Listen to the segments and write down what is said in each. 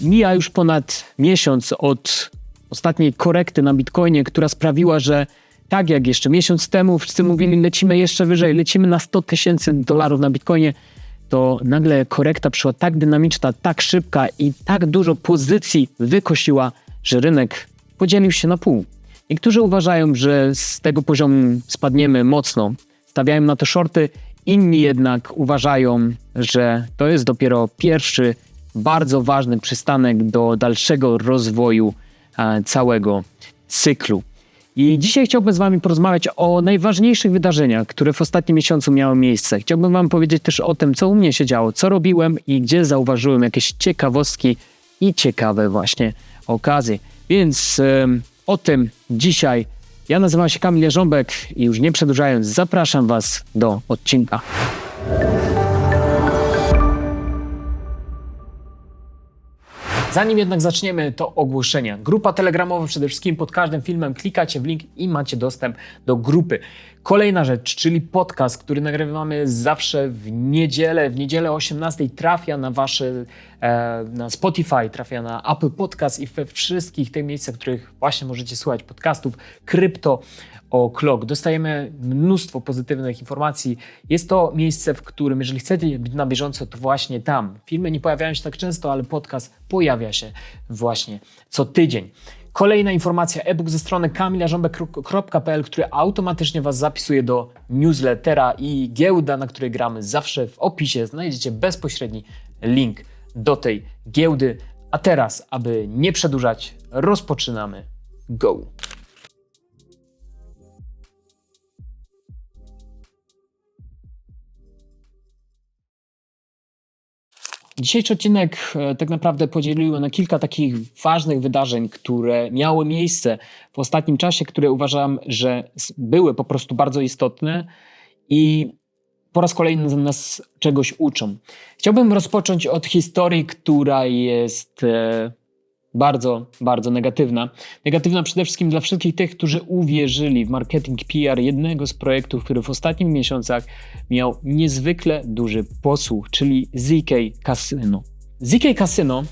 Mija już ponad miesiąc od ostatniej korekty na Bitcoinie, która sprawiła, że tak jak jeszcze miesiąc temu wszyscy mówili, lecimy jeszcze wyżej, lecimy na 100 tysięcy dolarów na Bitcoinie, to nagle korekta przyszła tak dynamiczna, tak szybka i tak dużo pozycji wykosiła, że rynek podzielił się na pół. Niektórzy uważają, że z tego poziomu spadniemy mocno, stawiają na to shorty, inni jednak uważają, że to jest dopiero pierwszy bardzo ważny przystanek do dalszego rozwoju e, całego cyklu. I dzisiaj chciałbym z Wami porozmawiać o najważniejszych wydarzeniach, które w ostatnim miesiącu miały miejsce. Chciałbym Wam powiedzieć też o tym, co u mnie się działo, co robiłem i gdzie zauważyłem jakieś ciekawostki i ciekawe właśnie okazje. Więc em, o tym dzisiaj. Ja nazywam się Kamil Jarząbek i już nie przedłużając, zapraszam Was do odcinka. Zanim jednak zaczniemy, to ogłoszenia. Grupa telegramowa przede wszystkim pod każdym filmem klikacie w link i macie dostęp do grupy. Kolejna rzecz, czyli podcast, który nagrywamy zawsze w niedzielę. W niedzielę o 18 trafia na wasze, e, na Spotify, trafia na Apple Podcast i we wszystkich tych miejscach, w których właśnie możecie słuchać podcastów. Krypto o Clock. Dostajemy mnóstwo pozytywnych informacji. Jest to miejsce, w którym, jeżeli chcecie być na bieżąco, to właśnie tam. Filmy nie pojawiają się tak często, ale podcast pojawia się właśnie co tydzień. Kolejna informacja, e-book ze strony kamilarząbek.pl, który automatycznie Was zapisuje do newslettera i giełda, na której gramy zawsze w opisie znajdziecie bezpośredni link do tej giełdy. A teraz, aby nie przedłużać, rozpoczynamy. Go! Dzisiejszy odcinek e, tak naprawdę podzieliłem na kilka takich ważnych wydarzeń, które miały miejsce w ostatnim czasie, które uważam, że były po prostu bardzo istotne i po raz kolejny nas czegoś uczą. Chciałbym rozpocząć od historii, która jest e, bardzo, bardzo negatywna. Negatywna przede wszystkim dla wszystkich tych, którzy uwierzyli w marketing PR jednego z projektów, który w ostatnich miesiącach miał niezwykle duży posłuch, czyli ZK Casino. ZK Casino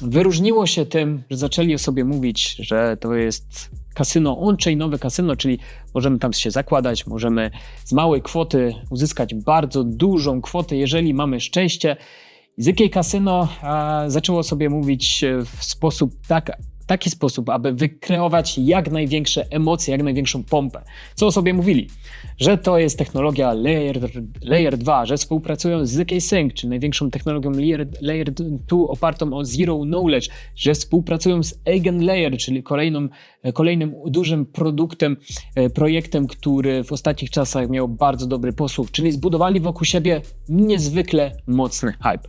wyróżniło się tym, że zaczęli o sobie mówić, że to jest kasyno on-chainowe kasyno, czyli możemy tam się zakładać, możemy z małej kwoty uzyskać bardzo dużą kwotę, jeżeli mamy szczęście. ZK Casino e, zaczęło sobie mówić e, w sposób tak, taki sposób, aby wykreować jak największe emocje, jak największą pompę. Co o sobie mówili? Że to jest technologia Layer, layer 2, że współpracują z ZK Sync, czyli największą technologią Layer, layer 2 opartą o Zero Knowledge, że współpracują z Eigenlayer, czyli kolejną, kolejnym dużym produktem, e, projektem, który w ostatnich czasach miał bardzo dobry posłuch, czyli zbudowali wokół siebie niezwykle mocny hype.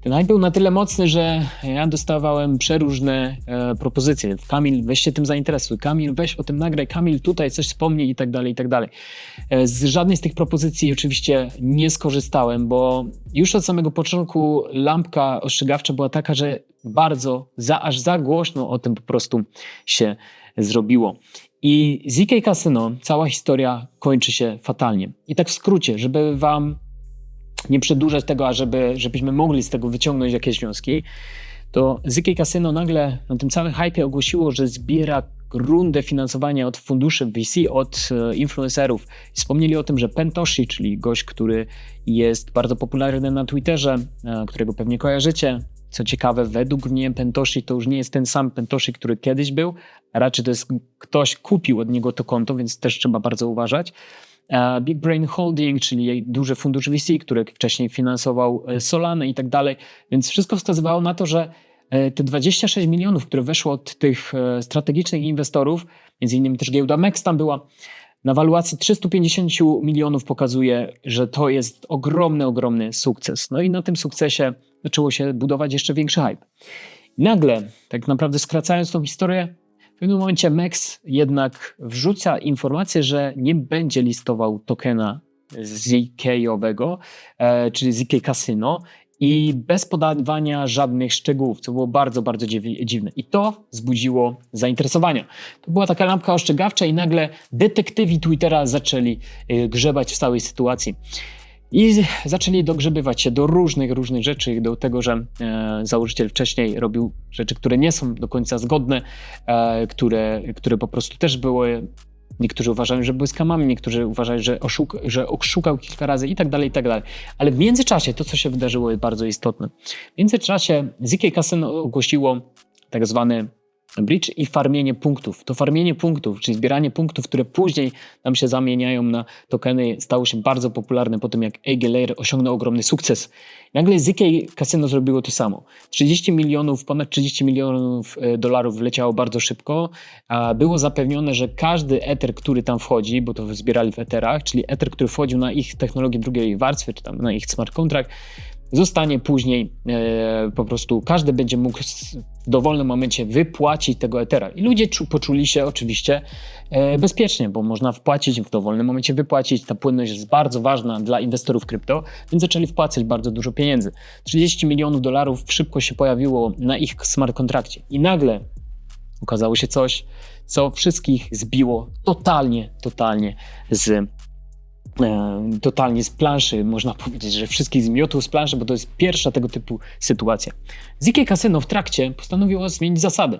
Ten hype był na tyle mocny, że ja dostawałem przeróżne e, propozycje. Kamil, weź się tym zainteresuj. Kamil, weź o tym nagraj. Kamil, tutaj coś wspomnij i tak dalej, i tak dalej. E, z żadnej z tych propozycji oczywiście nie skorzystałem, bo już od samego początku lampka ostrzegawcza była taka, że bardzo, za, aż za głośno o tym po prostu się zrobiło. I ZK Casino, cała historia kończy się fatalnie. I tak w skrócie, żeby wam nie przedłużać tego, a żeby, żebyśmy mogli z tego wyciągnąć jakieś wnioski, to ZK Casino nagle na tym całym hypie ogłosiło, że zbiera rundę finansowania od funduszy VC, od e, influencerów. Wspomnieli o tym, że Pentoshi, czyli gość, który jest bardzo popularny na Twitterze, e, którego pewnie kojarzycie. Co ciekawe, według mnie Pentoshi to już nie jest ten sam Pentoshi, który kiedyś był, a raczej to jest ktoś kupił od niego to konto, więc też trzeba bardzo uważać. E, Big Brain Holding, czyli duży fundusz VC, który wcześniej finansował Solanę i tak dalej. Więc wszystko wskazywało na to, że te 26 milionów, które weszło od tych e, strategicznych inwestorów, między innymi też giełda MEX tam była, na waluacji 350 milionów pokazuje, że to jest ogromny, ogromny sukces. No i na tym sukcesie zaczęło się budować jeszcze większy hype. Nagle, tak naprawdę skracając tą historię, w pewnym momencie MEX jednak wrzuca informację, że nie będzie listował tokena ZK-owego, e, czyli ZK Casino i bez podawania żadnych szczegółów, co było bardzo, bardzo dziwne. I to wzbudziło zainteresowanie. To była taka lampka ostrzegawcza i nagle detektywi Twittera zaczęli e, grzebać w całej sytuacji. I zaczęli dogrzebywać się do różnych, różnych rzeczy, do tego, że e, założyciel wcześniej robił rzeczy, które nie są do końca zgodne, e, które, które po prostu też były. Niektórzy uważają, że były skamami, niektórzy uważają, że, oszuk że oszukał kilka razy i tak dalej, i tak dalej. Ale w międzyczasie to, co się wydarzyło, jest bardzo istotne. W międzyczasie ZK Casino ogłosiło tak zwany bridge i farmienie punktów. To farmienie punktów, czyli zbieranie punktów, które później nam się zamieniają na tokeny, stało się bardzo popularne po tym, jak Layer osiągnął ogromny sukces. Nagle ZK Casino zrobiło to samo. 30 milionów, ponad 30 milionów e, dolarów wleciało bardzo szybko. Było zapewnione, że każdy Ether, który tam wchodzi, bo to zbierali w Etherach, czyli Ether, który wchodził na ich technologię drugiej warstwy, czy tam na ich smart contract, zostanie później e, po prostu, każdy będzie mógł w dowolnym momencie wypłacić tego Ethera. I ludzie poczuli się oczywiście e, bezpiecznie, bo można wpłacić w dowolnym momencie wypłacić. Ta płynność jest bardzo ważna dla inwestorów krypto, więc zaczęli wpłacać bardzo dużo pieniędzy. 30 milionów dolarów szybko się pojawiło na ich smart kontrakcie. I nagle okazało się coś, co wszystkich zbiło totalnie, totalnie z totalnie z planszy, można powiedzieć, że wszystkich zmiotów z planszy, bo to jest pierwsza tego typu sytuacja. ZK Casino w trakcie postanowiło zmienić zasady.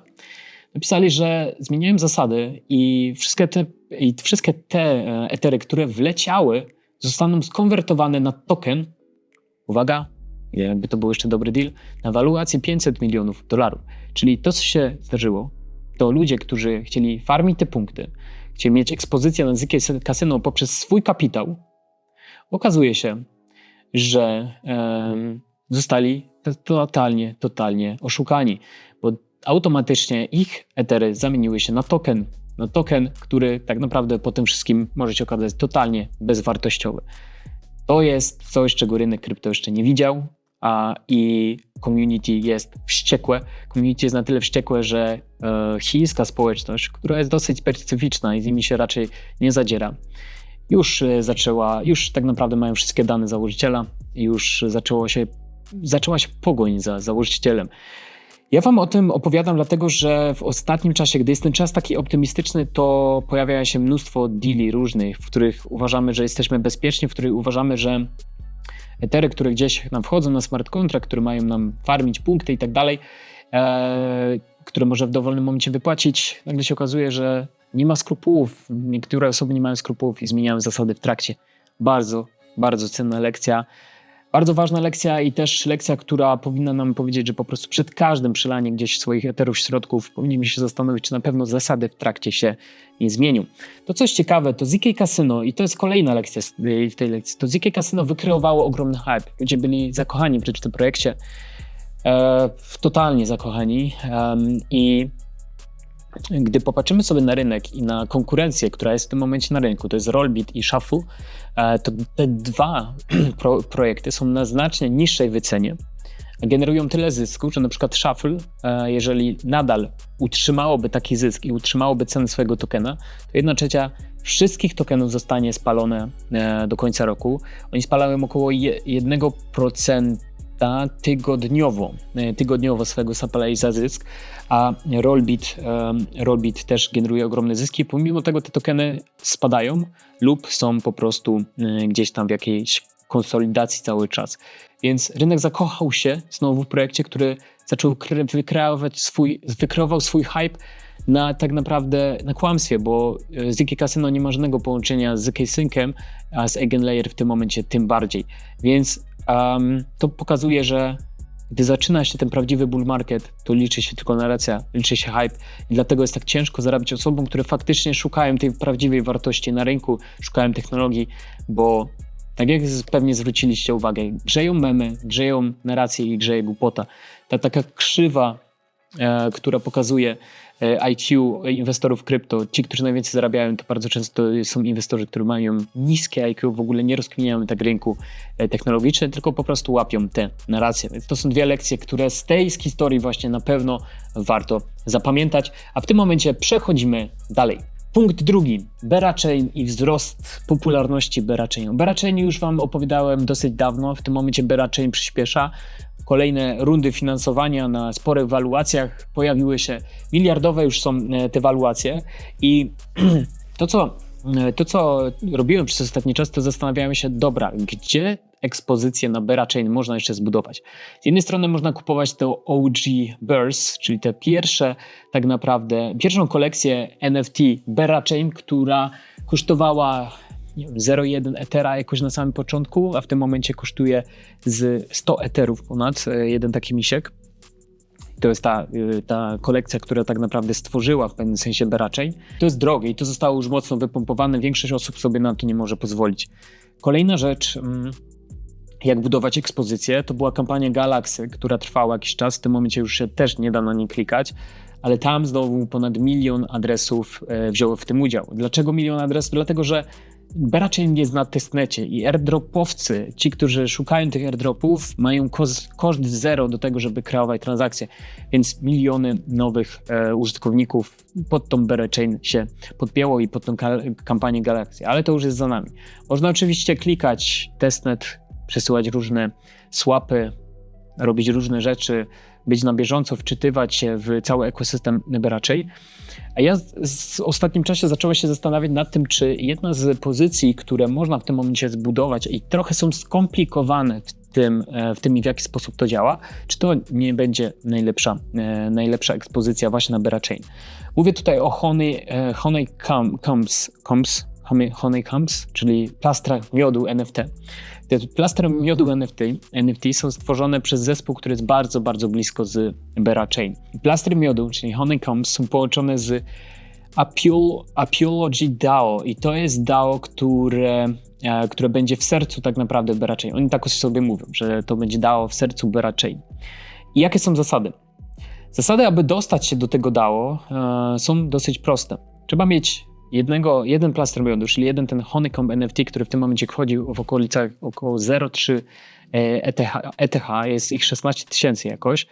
Napisali, że zmieniają zasady i wszystkie te, i wszystkie te e, etery, które wleciały, zostaną skonwertowane na token, uwaga, jakby to był jeszcze dobry deal, na waluację 500 milionów dolarów. Czyli to, co się zdarzyło, to ludzie, którzy chcieli farmić te punkty, chcieli mieć ekspozycję na ZK Casino poprzez swój kapitał, okazuje się, że um, zostali totalnie, totalnie oszukani, bo automatycznie ich etery zamieniły się na token, na token, który tak naprawdę po tym wszystkim może się okazać totalnie bezwartościowy. To jest coś, czego rynek krypto jeszcze nie widział, i community jest wściekłe. Community jest na tyle wściekłe, że e, chińska społeczność, która jest dosyć specyficzna i z nimi się raczej nie zadziera, już e, zaczęła, już tak naprawdę mają wszystkie dane założyciela, już zaczęło się, zaczęła się pogoń za założycielem. Ja Wam o tym opowiadam, dlatego że w ostatnim czasie, gdy jest ten czas taki optymistyczny, to pojawia się mnóstwo deali różnych, w których uważamy, że jesteśmy bezpieczni, w których uważamy, że etery, które gdzieś nam wchodzą na smart contract, które mają nam farmić punkty i tak dalej, e, które może w dowolnym momencie wypłacić, nagle się okazuje, że nie ma skrupułów. Niektóre osoby nie mają skrupułów i zmieniają zasady w trakcie. Bardzo, bardzo cenna lekcja. Bardzo ważna lekcja i też lekcja, która powinna nam powiedzieć, że po prostu przed każdym przelaniem gdzieś swoich eterów środków powinniśmy się zastanowić, czy na pewno zasady w trakcie się nie zmienią. To coś ciekawe, to ZK Casino i to jest kolejna lekcja w tej lekcji, to ZK Casino wykreowało ogromny hype. Ludzie byli zakochani przy tym projekcie, e, totalnie zakochani e, i gdy popatrzymy sobie na rynek i na konkurencję, która jest w tym momencie na rynku, to jest Rollbit i Shuffle, e, to te dwa pro projekty są na znacznie niższej wycenie, generują tyle zysku, że na przykład Shuffle, e, jeżeli nadal utrzymałoby taki zysk i utrzymałoby cenę swojego tokena, to jedna trzecia wszystkich tokenów zostanie spalone e, do końca roku. Oni spalają około 1% tygodniowo, e, tygodniowo swego supply za zysk, a Rollbit, Rollbit też generuje ogromne zyski. Pomimo tego te tokeny spadają lub są po prostu e, gdzieś tam w jakiejś konsolidacji cały czas. Więc rynek zakochał się znowu w projekcie, który zaczął wykreować swój, wykreował swój hype na tak naprawdę na kłamstwie, bo e, ZK Casino nie ma żadnego połączenia z ZK Syncem, a z Eigenlayer w tym momencie tym bardziej. Więc um, to pokazuje, że gdy zaczyna się ten prawdziwy bull market, to liczy się tylko narracja, liczy się hype i dlatego jest tak ciężko zarabiać osobom, które faktycznie szukają tej prawdziwej wartości na rynku, szukają technologii, bo tak jak pewnie zwróciliście uwagę, grzeją memy, grzeją narracje i grzeje głupota. Ta taka krzywa, która pokazuje E, IQ inwestorów krypto, ci, którzy najwięcej zarabiają, to bardzo często są inwestorzy, którzy mają niskie IQ, w ogóle nie rozkminiają tak rynku e, technologiczny, tylko po prostu łapią te narracje. Więc to są dwie lekcje, które z tej historii właśnie na pewno warto zapamiętać. A w tym momencie przechodzimy dalej. Punkt drugi, Berachain i wzrost popularności Berachainu. Berachain już Wam opowiadałem dosyć dawno, w tym momencie Berachain przyspiesza kolejne rundy finansowania na sporych waluacjach. Pojawiły się miliardowe już są e, te waluacje i to, co e, to, co robiłem przez ostatni czas, to zastanawiałem się, dobra, gdzie ekspozycję na Bera Chain można jeszcze zbudować. Z jednej strony można kupować to OG Bears, czyli te pierwsze tak naprawdę, pierwszą kolekcję NFT Bera Chain, która kosztowała 0,1 Ethera jakoś na samym początku, a w tym momencie kosztuje z 100 Etherów ponad e, jeden taki misiek. To jest ta, y, ta kolekcja, która tak naprawdę stworzyła w pewnym sensie Berachain. To jest drogie i to zostało już mocno wypompowane. Większość osób sobie na to nie może pozwolić. Kolejna rzecz, mm, jak budować ekspozycję, to była kampania Galaxy, która trwała jakiś czas. W tym momencie już się też nie da na nie klikać, ale tam znowu ponad milion adresów e, wzięło w tym udział. Dlaczego milion adresów? Dlatego, że Berachain jest na testnecie i airdropowcy, ci, którzy szukają tych airdropów, mają koszt zero do tego, żeby kreować transakcje, więc miliony nowych e, użytkowników pod tą Berachain się podpięło i pod tą kampanię Galaxy, ale to już jest za nami. Można oczywiście klikać testnet, przesyłać różne swapy, robić różne rzeczy, być na bieżąco, wczytywać się w cały ekosystem Berachain. A ja w ostatnim czasie zacząłem się zastanawiać nad tym, czy jedna z pozycji, które można w tym momencie zbudować i trochę są skomplikowane w tym, e, w tym w jaki sposób to działa, czy to nie będzie najlepsza, e, najlepsza ekspozycja właśnie na Berachain. Mówię tutaj o Honey, e, honey Combs, Honeycombs, czyli plastrach miodu NFT. Te plastry miodu NFT, NFT są stworzone przez zespół, który jest bardzo, bardzo blisko z Bera Chain. Plastry miodu, czyli Honeycombs, są połączone z Apology DAO i to jest DAO, które, e, które będzie w sercu tak naprawdę Bera Chain. Oni tak sobie mówią, że to będzie DAO w sercu Bera Chain. I jakie są zasady? Zasady, aby dostać się do tego DAO e, są dosyć proste. Trzeba mieć jednego, jeden plaster miodu, czyli jeden ten Honeycomb NFT, który w tym momencie wchodzi w okolicach około 0,3 ETH, ETH, jest ich 16 tysięcy jakoś.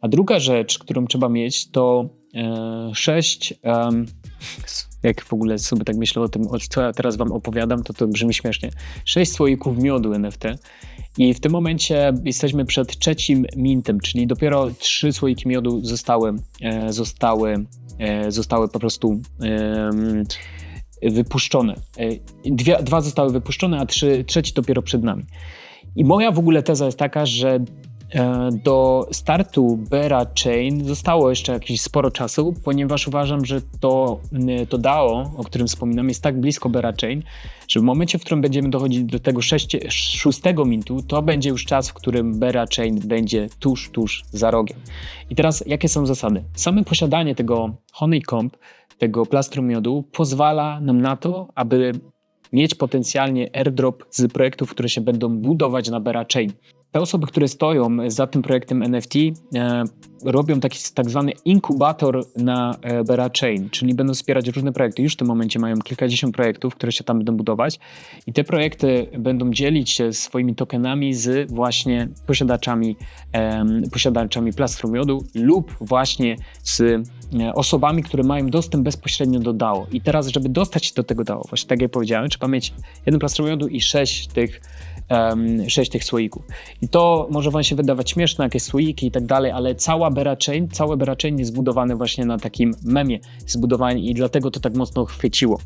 A druga rzecz, którą trzeba mieć, to e, 6, um, jak w ogóle sobie tak myślę o tym, co ja teraz wam opowiadam, to to brzmi śmiesznie, 6 słoików miodu NFT. I w tym momencie jesteśmy przed trzecim mintem, czyli dopiero trzy słoiki miodu zostały, e, zostały E, zostały po prostu wypuszczone. E, dwie, dwa zostały wypuszczone, a trzy, trzeci dopiero przed nami. I moja w ogóle teza jest taka, że do startu Bera Chain zostało jeszcze jakieś sporo czasu, ponieważ uważam, że to, to DAO, o którym wspominam, jest tak blisko Bera Chain, że w momencie, w którym będziemy dochodzić do tego szóstego mintu, to będzie już czas, w którym Bera Chain będzie tuż, tuż za rogiem. I teraz jakie są zasady? Same posiadanie tego Honeycomb, tego plastru miodu pozwala nam na to, aby mieć potencjalnie airdrop z projektów, które się będą budować na Bera Chain. Te osoby, które stoją za tym projektem NFT, e, robią taki tak zwany inkubator na e, Bera Chain, czyli będą wspierać różne projekty. Już w tym momencie mają kilkadziesiąt projektów, które się tam będą budować i te projekty będą dzielić się swoimi tokenami z właśnie posiadaczami, e, posiadaczami plastru miodu lub właśnie z osobami, które mają dostęp bezpośrednio do DAO. I teraz, żeby dostać się do tego DAO, właśnie tak jak powiedziałem, trzeba mieć jeden plastr miodu i sześć tych um, sześć tych słoików. I to może wam się wydawać śmieszne, jakieś słoiki i tak dalej, ale cała Bera całe Bera jest zbudowane właśnie na takim memie zbudowanie i dlatego to tak mocno chwyciło.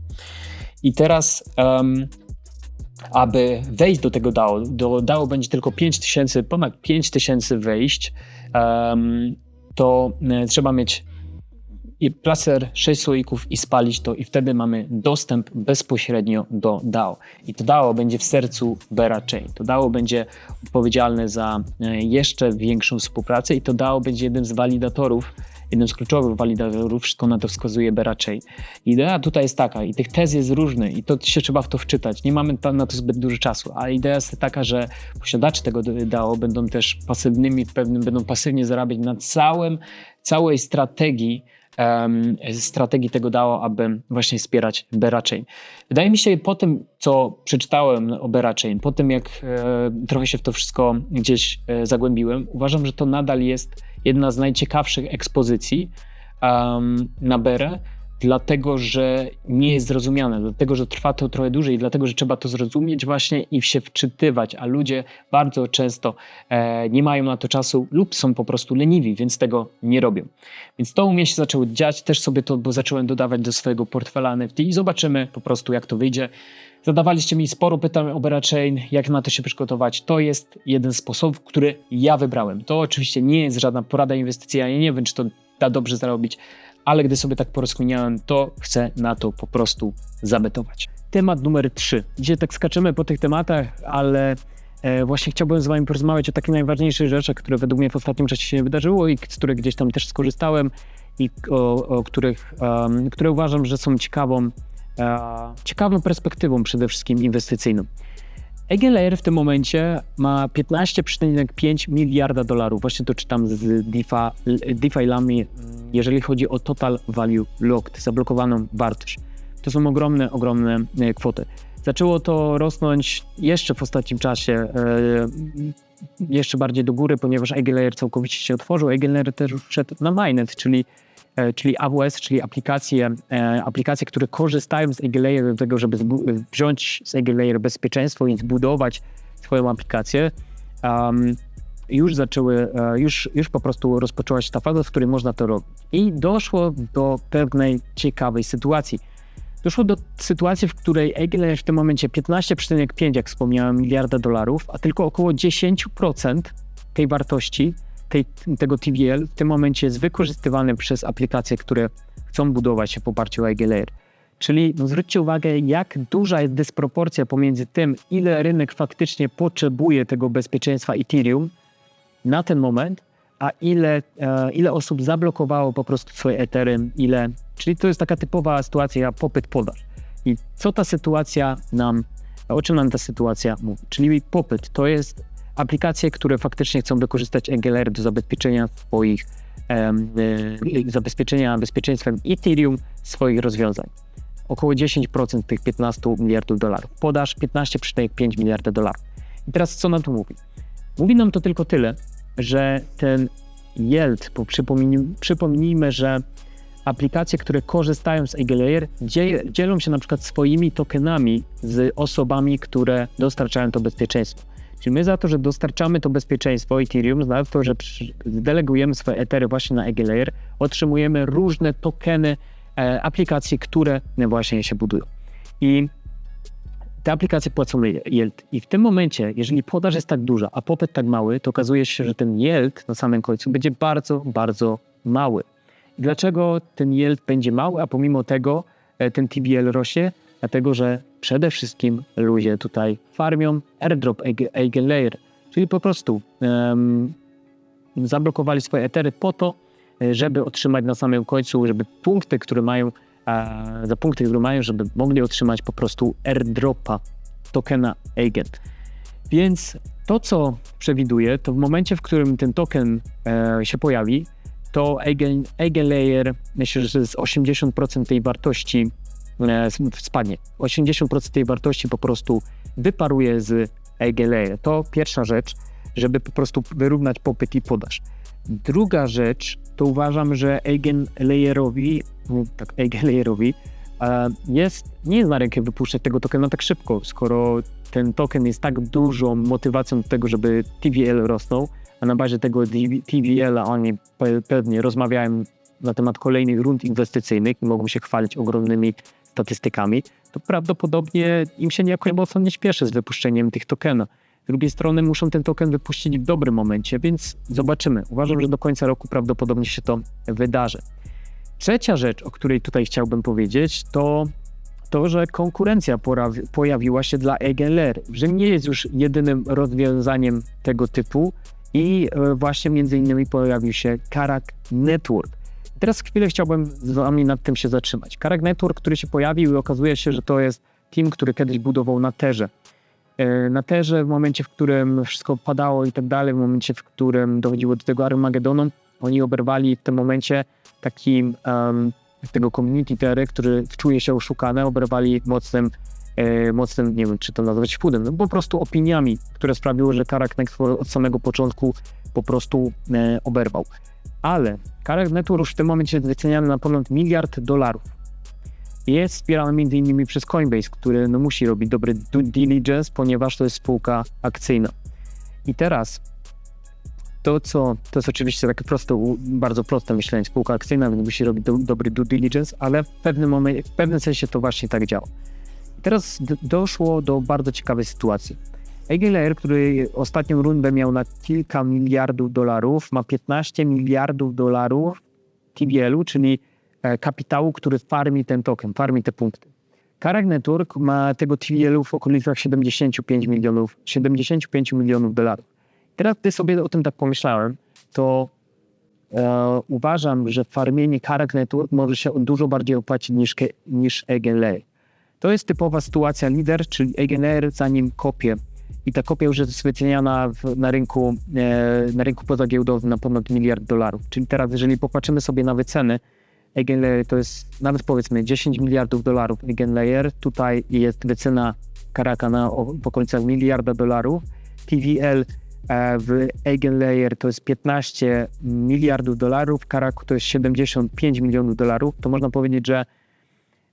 I teraz um, aby wejść do tego DAO, do DAO będzie tylko 5000, ponad 5000 wejść, um, to e, trzeba mieć i placer 6 słoików i spalić to i wtedy mamy dostęp bezpośrednio do DAO. I to DAO będzie w sercu Bera Chain. To DAO będzie odpowiedzialne za e, jeszcze większą współpracę i to DAO będzie jednym z walidatorów, jednym z kluczowych walidatorów, wszystko na to wskazuje Bera Chain. Idea tutaj jest taka i tych tez jest różny i to się trzeba w to wczytać. Nie mamy na to zbyt dużo czasu, a idea jest taka, że posiadacze tego DAO będą też pasywnymi, pewnym, będą pasywnie zarabiać na całym, całej strategii um, strategii tego dało, aby właśnie wspierać Berachain. Wydaje mi się po tym, co przeczytałem o Berachain, po tym jak e, trochę się w to wszystko gdzieś e, zagłębiłem, uważam, że to nadal jest jedna z najciekawszych ekspozycji um, na Berę, dlatego że nie jest zrozumiane, dlatego że trwa to trochę dłużej, dlatego że trzeba to zrozumieć właśnie i się wczytywać, a ludzie bardzo często e, nie mają na to czasu lub są po prostu leniwi, więc tego nie robią. Więc to u mnie się zaczęło dziać, też sobie to bo zacząłem dodawać do swojego portfela NFT i zobaczymy po prostu jak to wyjdzie. Zadawaliście mi sporo pytań o Berachain, jak na to się przygotować. To jest jeden z sposobów, który ja wybrałem. To oczywiście nie jest żadna porada inwestycyjna, ja nie wiem, czy to da dobrze zarobić, ale gdy sobie tak porozkminiałem, to chcę na to po prostu zabetować. Temat numer 3. Dzisiaj tak skaczemy po tych tematach, ale e, właśnie chciałbym z Wami porozmawiać o takich najważniejszych rzeczach, które według mnie w ostatnim czasie się wydarzyło i z których gdzieś tam też skorzystałem i o, o których, um, które uważam, że są ciekawą, e, ciekawą perspektywą przede wszystkim inwestycyjną. EGLR w tym momencie ma 15,5 miliarda dolarów. Właśnie to czytam z DeFi-lami, jeżeli chodzi o total value locked, zablokowaną wartość. To są ogromne, ogromne e, kwoty. Zaczęło to rosnąć jeszcze w ostatnim czasie, e, jeszcze bardziej do góry, ponieważ EGLR całkowicie się otworzył. EGLR też wszedł na mainnet, czyli czyli AWS, czyli aplikacje, e, aplikacje, które korzystają z EagerLayer do tego, żeby wziąć z EagerLayer bezpieczeństwo i zbudować swoją aplikację, um, już zaczęły, e, już, już po prostu rozpoczęła się ta faza, w której można to robić. I doszło do pewnej ciekawej sytuacji. Doszło do sytuacji, w której EagerLayer w tym momencie 15,5, jak wspomniałem, miliarda dolarów, a tylko około 10% tej wartości tej, tego TVL w tym momencie jest wykorzystywany przez aplikacje, które chcą budować się w oparciu o EGLayer. Czyli no, zwróćcie uwagę, jak duża jest dysproporcja pomiędzy tym, ile rynek faktycznie potrzebuje tego bezpieczeństwa Ethereum na ten moment, a ile, e, ile osób zablokowało po prostu swoje Ethereum, ile. Czyli to jest taka typowa sytuacja popyt-podaż. I co ta sytuacja nam, o czym nam ta sytuacja mówi? Czyli popyt to jest aplikacje, które faktycznie chcą wykorzystać EGLR do zabezpieczenia swoich um, zabezpieczenia bezpieczeństwem Ethereum swoich rozwiązań. Około 10% tych 15 miliardów dolarów. Podaż 15,5 miliarda dolarów. I teraz co nam to mówi? Mówi nam to tylko tyle, że ten yield, bo przypomnijmy, przypomnijmy że aplikacje, które korzystają z EGLayer, dzielą się na przykład swoimi tokenami z osobami, które dostarczają to bezpieczeństwo. Czyli my za to, że dostarczamy to bezpieczeństwo Ethereum, za to, że delegujemy swoje Ethery właśnie na EGLayer, otrzymujemy różne tokeny e, aplikacji, które właśnie się budują. I te aplikacje płacą yield. I w tym momencie, jeżeli podaż jest tak duża, a popyt tak mały, to okazuje się, że ten yield na samym końcu będzie bardzo, bardzo mały. I dlaczego ten yield będzie mały, a pomimo tego e, ten TBL rośnie? Dlatego, że przede wszystkim ludzie tutaj farmią airdrop Eigenlayer, czyli po prostu um, zablokowali swoje etery po to, żeby otrzymać na samym końcu, żeby punkty, które mają, za punkty, które mają, żeby mogli otrzymać po prostu airdropa tokena Eigen. Więc to, co przewiduję, to w momencie, w którym ten token e, się pojawi, to Eigen, Eigenlayer, myślę, że z 80% tej wartości spadnie. 80% tej wartości po prostu wyparuje z EGLE. To pierwsza rzecz, żeby po prostu wyrównać popyt i podaż. Druga rzecz, to uważam, że Eigenlayerowi, no, tak, Eigenlayerowi e, jest, nie jest na rękę wypuszczać tego tokena tak szybko, skoro ten token jest tak dużą motywacją do tego, żeby TVL rosnął, a na bazie tego TVL-a oni pewnie rozmawiają na temat kolejnych rund inwestycyjnych i mogą się chwalić ogromnymi statystykami, to prawdopodobnie im się niejako mocno nie śpieszy z wypuszczeniem tych tokenów. Z drugiej strony muszą ten token wypuścić w dobrym momencie, więc zobaczymy. Uważam, że do końca roku prawdopodobnie się to wydarzy. Trzecia rzecz, o której tutaj chciałbym powiedzieć, to to, że konkurencja pojawiła się dla EGLR, że nie jest już jedynym rozwiązaniem tego typu i e, właśnie między innymi pojawił się Karak Network. Teraz chwilę chciałbym z wami nad tym się zatrzymać. Karak Network, który się pojawił i okazuje się, że to jest team, który kiedyś budował na Terze. E, na Terze w momencie, w którym wszystko padało i tak dalej, w momencie, w którym dochodziło do tego Armagedonu, oni oberwali w tym momencie takim um, tego community tery, który czuje się oszukane, oberwali mocnym, e, mocnym, nie wiem, czy to nazwać wpływem, no po prostu opiniami, które sprawiły, że Karak Network od samego początku po prostu e, oberwał ale Karak Network już w tym momencie jest wyceniany na ponad miliard dolarów. Jest wspierany innymi przez Coinbase, który no, musi robić dobry due diligence, ponieważ to jest spółka akcyjna. I teraz to, co to jest oczywiście takie proste, bardzo proste myślenie, spółka akcyjna, więc musi robić do, dobry due diligence, ale w pewnym momencie, w pewnym sensie to właśnie tak działa. I teraz doszło do bardzo ciekawej sytuacji. EGLR, który ostatnią rundę miał na kilka miliardów dolarów, ma 15 miliardów dolarów TBL-u, czyli e, kapitału, który farmi ten token, farmi te punkty. Karak Network ma tego TBL-u w okolicach 75 milionów, 75 milionów dolarów. Teraz, gdy sobie o tym tak pomyślałem, to e, uważam, że farmienie Karak Network może się dużo bardziej opłacić niż, niż EGLR. To jest typowa sytuacja lider, czyli EGLR zanim kopie i ta kopia już jest wyceniana w, na, rynku, e, na rynku pozagiełdowym na ponad miliard dolarów. Czyli teraz, jeżeli popatrzymy sobie na wyceny, Eigenlayer to jest nawet powiedzmy 10 miliardów dolarów. Eigenlayer, tutaj jest wycena Karaka na w okolicach miliarda dolarów, TVL e, w Eigenlayer to jest 15 miliardów dolarów, Karaku to jest 75 milionów dolarów, to można powiedzieć, że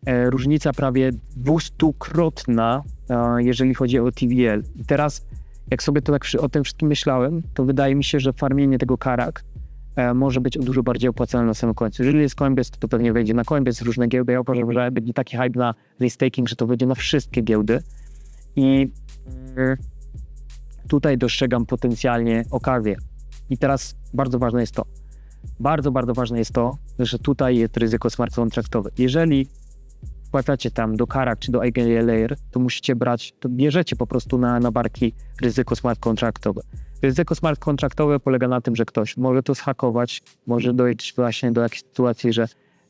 różnica prawie dwustukrotna jeżeli chodzi o TVL. I teraz, jak sobie to tak o tym wszystkim myślałem, to wydaje mi się, że farmienie tego karak e, może być dużo bardziej opłacalne na samym końcu. Jeżeli jest Coinbase, to, to pewnie wejdzie na Coinbase, różne giełdy. Ja uważam, że będzie taki hype na restaking, że to wejdzie na wszystkie giełdy. I e, tutaj dostrzegam potencjalnie okazję. I teraz bardzo ważne jest to. Bardzo, bardzo ważne jest to, że tutaj jest ryzyko smart kontraktowe. Jeżeli wpłacacie tam do Karak czy do AGL Layer, to musicie brać, to bierzecie po prostu na, na barki ryzyko smart kontraktowe. Ryzyko smart kontraktowe polega na tym, że ktoś może to zhakować, może dojść właśnie do jakiejś sytuacji, że,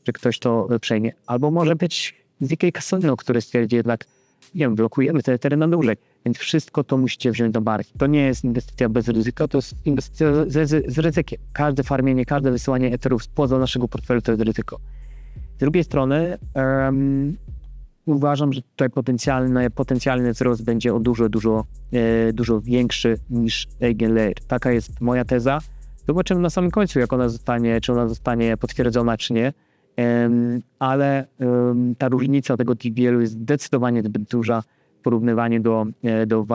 że ktoś to przejmie. Albo może być ZK Casino, który stwierdzi jednak, nie wiem, blokujemy te tereny na dłużej. Więc wszystko to musicie wziąć do barki. To nie jest inwestycja bez ryzyka, to jest inwestycja z, z, z ryzykiem. Każde farmienie, każde wysyłanie eterów spoza naszego portfela to jest ryzyko. Z drugiej strony um, uważam, że tutaj potencjalny, potencjalny wzrost będzie o dużo, dużo, e, dużo większy niż Eigenlayer. Taka jest moja teza. Zobaczymy na samym końcu, jak ona zostanie, czy ona zostanie potwierdzona, czy nie. Um, ale um, ta różnica tego TBL-u jest zdecydowanie zbyt duża w porównywaniu do, e, do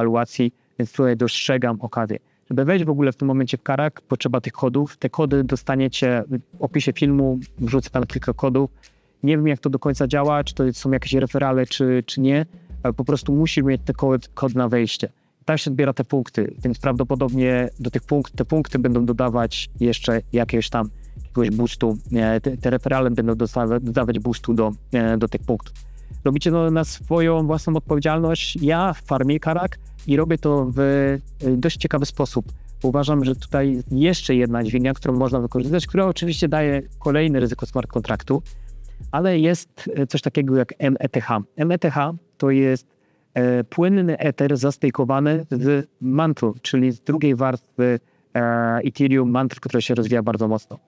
więc tutaj dostrzegam okazję. Żeby wejść w ogóle w tym momencie w karak, potrzeba tych kodów. Te kody dostaniecie w opisie filmu, wrzucę tam kilka kodów. Nie wiem, jak to do końca działa, czy to są jakieś referale, czy, czy nie, po prostu musisz mieć ten kod, kod na wejście. Tam się odbiera te punkty, więc prawdopodobnie do tych punktów, te punkty będą dodawać jeszcze jakiegoś tam jakiegoś boostu. Te, te referale będą dodawać, boostu do, do tych punktów. Robicie to na swoją własną odpowiedzialność. Ja w farmie Karak i robię to w y, dość ciekawy sposób. Uważam, że tutaj jeszcze jedna dźwignia, którą można wykorzystać, która oczywiście daje kolejne ryzyko smart kontraktu, ale jest y, coś takiego jak METH. METH to jest e, płynny ether zastejkowany z mantle, czyli z drugiej warstwy e, Ethereum mantle, która się rozwija bardzo mocno.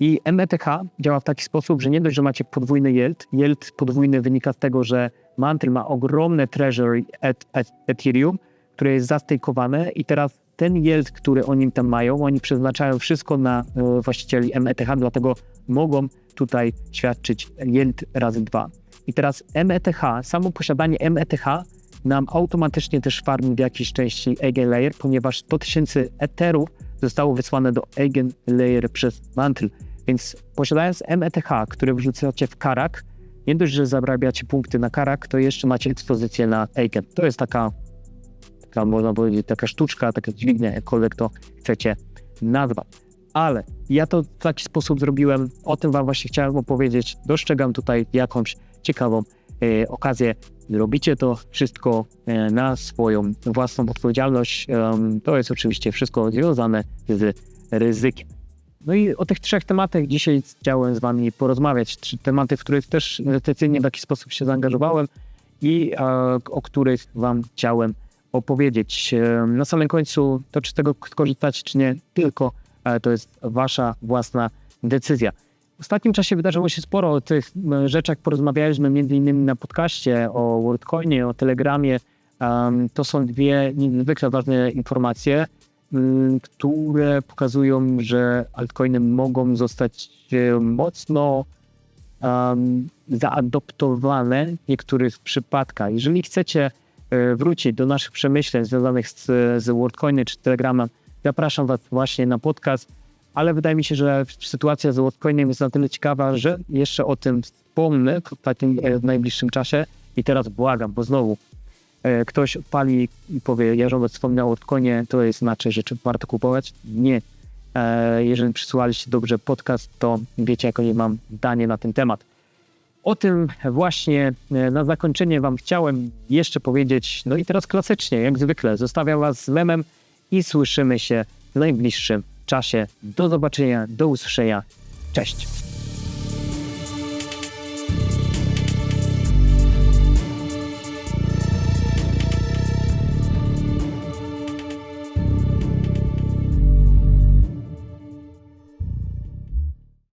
I METH działa w taki sposób, że nie dość, że macie podwójny yield, yield podwójny wynika z tego, że mantle ma ogromne treasury et, et, Ethereum, które jest zastejkowane i teraz ten yield, który oni tam mają, oni przeznaczają wszystko na e, właścicieli METH, dlatego mogą tutaj świadczyć yield razy dwa. I teraz METH, samo posiadanie METH nam automatycznie też farmi w jakiejś części Eigenlayer, ponieważ 100 tysięcy Etherów zostało wysłane do Eigenlayer przez Mantle. Więc posiadając METH, które wrzucacie w Karak, nie dość, że zarabiacie punkty na Karak, to jeszcze macie ekspozycję na Eigen. To jest taka taka, można powiedzieć, taka sztuczka, taka dźwignia, jakkolwiek to chcecie nazwać. Ale ja to w taki sposób zrobiłem, o tym wam właśnie chciałem opowiedzieć. Dostrzegam tutaj jakąś ciekawą e, okazję. Robicie to wszystko e, na swoją własną odpowiedzialność. E, to jest oczywiście wszystko związane z ryzykiem. No i o tych trzech tematach dzisiaj chciałem z wami porozmawiać. Trzy tematy, w których też inwestycyjnie w jakiś sposób się zaangażowałem i o których wam chciałem opowiedzieć. Na samym końcu to, czy z tego korzystać, czy nie, tylko e, to jest wasza własna decyzja. W ostatnim czasie wydarzyło się sporo o tych rzeczach. Porozmawialiśmy między innymi na podcaście o WorldCoinie, o Telegramie. To są dwie niezwykle ważne informacje, które pokazują, że altcoiny mogą zostać mocno um, zaadoptowane w niektórych przypadkach. Jeżeli chcecie e, wrócić do naszych przemyśleń związanych z, z WordCoinem czy Telegramem, zapraszam Was właśnie na podcast, ale wydaje mi się, że sytuacja z WordCoinem jest na tyle ciekawa, że jeszcze o tym wspomnę w, e, w najbliższym czasie i teraz błagam, bo znowu e, ktoś odpali i powie, Jarząbek wspomniał o WordCoinie, to jest znaczy, że czy warto kupować? Nie. E, jeżeli przysłuchaliście dobrze podcast, to wiecie, jakie mam zdanie na ten temat. O tym właśnie e, na zakończenie Wam chciałem jeszcze powiedzieć. No i teraz klasycznie, jak zwykle, zostawiam Was z memem i słyszymy się w najbliższym czasie. Do zobaczenia, do usłyszenia. Cześć.